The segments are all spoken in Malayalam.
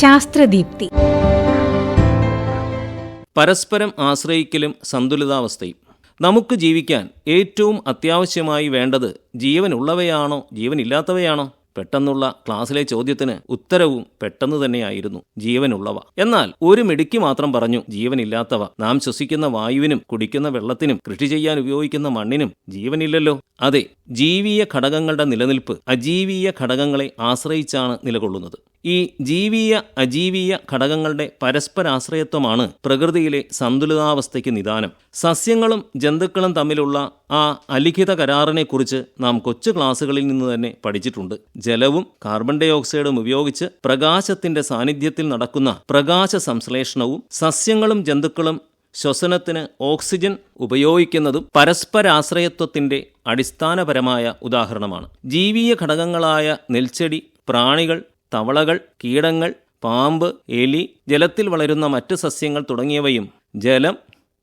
ശാസ്ത്രദീപ്തി. പരസ്പരം ആശ്രയിക്കലും സന്തുലിതാവസ്ഥയും. നമുക്ക് ജീവിക്കാൻ ഏറ്റവും അത്യാവശ്യമായി വേണ്ടത് ജീവനുള്ളവയാണോ ജീവനില്ലാത്തവയാണോ? പെട്ടെന്നുള്ള ക്ലാസ്സിലെ ചോദ്യത്തിന് ഉത്തരവും പെട്ടെന്ന് തന്നെയായിരുന്നു ജീവനുള്ളവ. എന്നാൽ ഒരു മിടുക്കി മാത്രം പറഞ്ഞു ജീവനില്ലാത്തവ. നാം ശ്വസിക്കുന്ന വായുവിനും കുടിക്കുന്ന വെള്ളത്തിനും കൃഷി ചെയ്യാൻ ഉപയോഗിക്കുന്ന മണ്ണിനും ജീവനില്ലല്ലോ. അതെ ജീവീയ ഘടകങ്ങളുടെ നിലനിൽപ്പ് അജീവീയ ഘടകങ്ങളെ ആശ്രയിച്ചാണ് നിലകൊള്ളുന്നത്. ഈ ജീവീയ അജീവീയ ഘടകങ്ങളുടെ പരസ്പരാശ്രയത്വമാണ് പ്രകൃതിയിലെ സന്തുലിതാവസ്ഥയ്ക്ക് നിദാനം. സസ്യങ്ങളും ജന്തുക്കളും തമ്മിലുള്ള ആ അലിഖിത കരാറിനെക്കുറിച്ച് നാം കൊച്ചു ക്ലാസ്സുകളിൽ നിന്ന് തന്നെ പഠിച്ചിട്ടുണ്ട്. ജലവും കാർബൺ ഡൈ ഓക്സൈഡും ഉപയോഗിച്ച് പ്രകാശത്തിന്റെ സാന്നിധ്യത്തിൽ നടക്കുന്ന പ്രകാശ സംശ്ലേഷണവും സസ്യങ്ങളും ജന്തുക്കളും ശ്വസനത്തിന് ഓക്സിജൻ ഉപയോഗിക്കുന്നതും പരസ്പരാശ്രയത്വത്തിന്റെ അടിസ്ഥാനപരമായ ഉദാഹരണമാണ്. ജീവീയ ഘടകങ്ങളായ നെൽച്ചെടി പ്രാണികൾ തവളകൾ കീടങ്ങൾ പാമ്പ് എലി ജലത്തിൽ വളരുന്ന മറ്റ് സസ്യങ്ങൾ തുടങ്ങിയവയും ജലം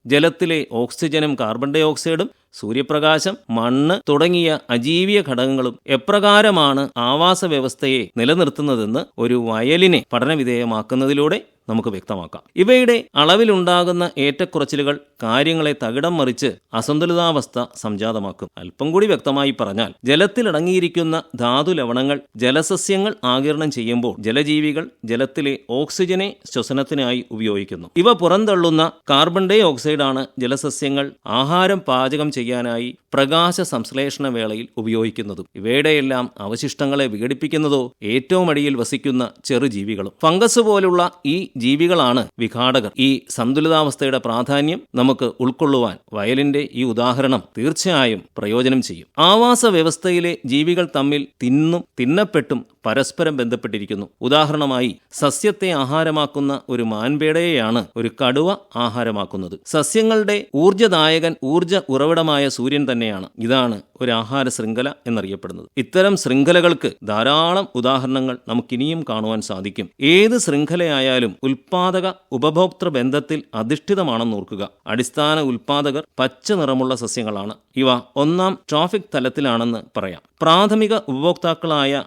ജലത്തിലെ ഓക്സിജനും കാർബൺ ഡൈ ഓക്സൈഡും സൂര്യപ്രകാശം മണ്ണ് തുടങ്ങിയ അജീവിയ ഘടകങ്ങളും എപ്രകാരമാണ് ആവാസ വ്യവസ്ഥയെ നിലനിർത്തുന്നതെന്ന് ഒരു വയലിനെ പഠനവിധേയമാക്കുന്നതിലൂടെ നമുക്ക് വ്യക്തമാക്കാം. ഇവയുടെ അളവിലുണ്ടാകുന്ന ഏറ്റക്കുറച്ചിലുകൾ കാര്യങ്ങളെ തകിടം മറിച്ച് അസന്തുലിതാവസ്ഥ സംജാതമാക്കും. അല്പം കൂടി വ്യക്തമായി പറഞ്ഞാൽ ജലത്തിലടങ്ങിയിരിക്കുന്ന ധാതു ലവണങ്ങൾ ജലസസ്യങ്ങൾ ആകിരണം ചെയ്യുമ്പോൾ ജലജീവികൾ ജലത്തിലെ ഓക്സിജനെ ശ്വസനത്തിനായി ഉപയോഗിക്കുന്നു. ഇവ പുറന്തള്ളുന്ന കാർബൺ ഡൈ ഓക്സൈഡാണ് ജലസസ്യങ്ങൾ ആഹാരം പാചകം ചെയ്യാനായി പ്രകാശ സംശ്ലേഷണ വേളയിൽ ഉപയോഗിക്കുന്നതും. ഇവയുടെയെല്ലാം അവശിഷ്ടങ്ങളെ വിഘടിപ്പിക്കുന്നതോ ഏറ്റവും അടിയിൽ വസിക്കുന്ന ചെറുജീവികളും. ഫംഗസ് പോലുള്ള ഈ ജീവികളാണ് വിഘാടകർ. ഈ സന്തുലിതാവസ്ഥയുടെ പ്രാധാന്യം നമുക്ക് ഉൾക്കൊള്ളുവാൻ വയലിന്റെ ഈ ഉദാഹരണം തീർച്ചയായും പ്രയോജനം ചെയ്യും. ആവാസ വ്യവസ്ഥയിലെ ജീവികൾ തമ്മിൽ തിന്നും തിന്നപ്പെട്ടും പരസ്പരം ബന്ധപ്പെട്ടിരിക്കുന്നു. ഉദാഹരണമായി സസ്യത്തെ ആഹാരമാക്കുന്ന ഒരു മാൻപേടയെയാണ് ഒരു കടുവ ആഹാരമാക്കുന്നത്. സസ്യങ്ങളുടെ ഊർജദായകൻ ഊർജ ഉറവിടമായ സൂര്യൻ തന്നെയാണ്. ഇതാണ് ഒരു ആഹാര ശൃംഖല എന്നറിയപ്പെടുന്നത്. ഇത്തരം ശൃംഖലകൾക്ക് ധാരാളം ഉദാഹരണങ്ങൾ നമുക്കിനിയും കാണുവാൻ സാധിക്കും. ഏത് ശൃംഖലയായാലും ഉൽപാദക ഉപഭോക്തൃ ബന്ധത്തിൽ അധിഷ്ഠിതമാണെന്ന് ഓർക്കുക. അടിസ്ഥാന ഉൽപാദകർ പച്ച നിറമുള്ള സസ്യങ്ങളാണ്. ഇവ ഒന്നാം ട്രാഫിക് തലത്തിലാണെന്ന് പറയാം. പ്രാഥമിക ഉപഭോക്താക്കളായ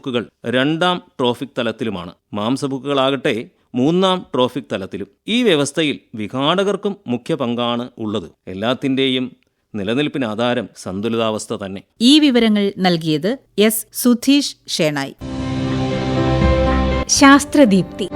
സസ്യബുക്കുകൾ രണ്ടാം ട്രോഫിക് തലത്തിലുമാണ്. മാംസബുക്കുകളാകട്ടെ മൂന്നാം ട്രോഫിക് തലത്തിലും. ഈ വ്യവസ്ഥയിൽ വിഘാടകർക്കും മുഖ്യ പങ്കാണ് ഉള്ളത്. എല്ലാത്തിന്റെയും നിലനിൽപ്പിന് ആധാരം സന്തുലിതാവസ്ഥ തന്നെ. ഈ വിവരങ്ങൾ നൽകിയത് എസ് സുധീഷ് ഷേണായി. ശാസ്ത്രദീപ്തി.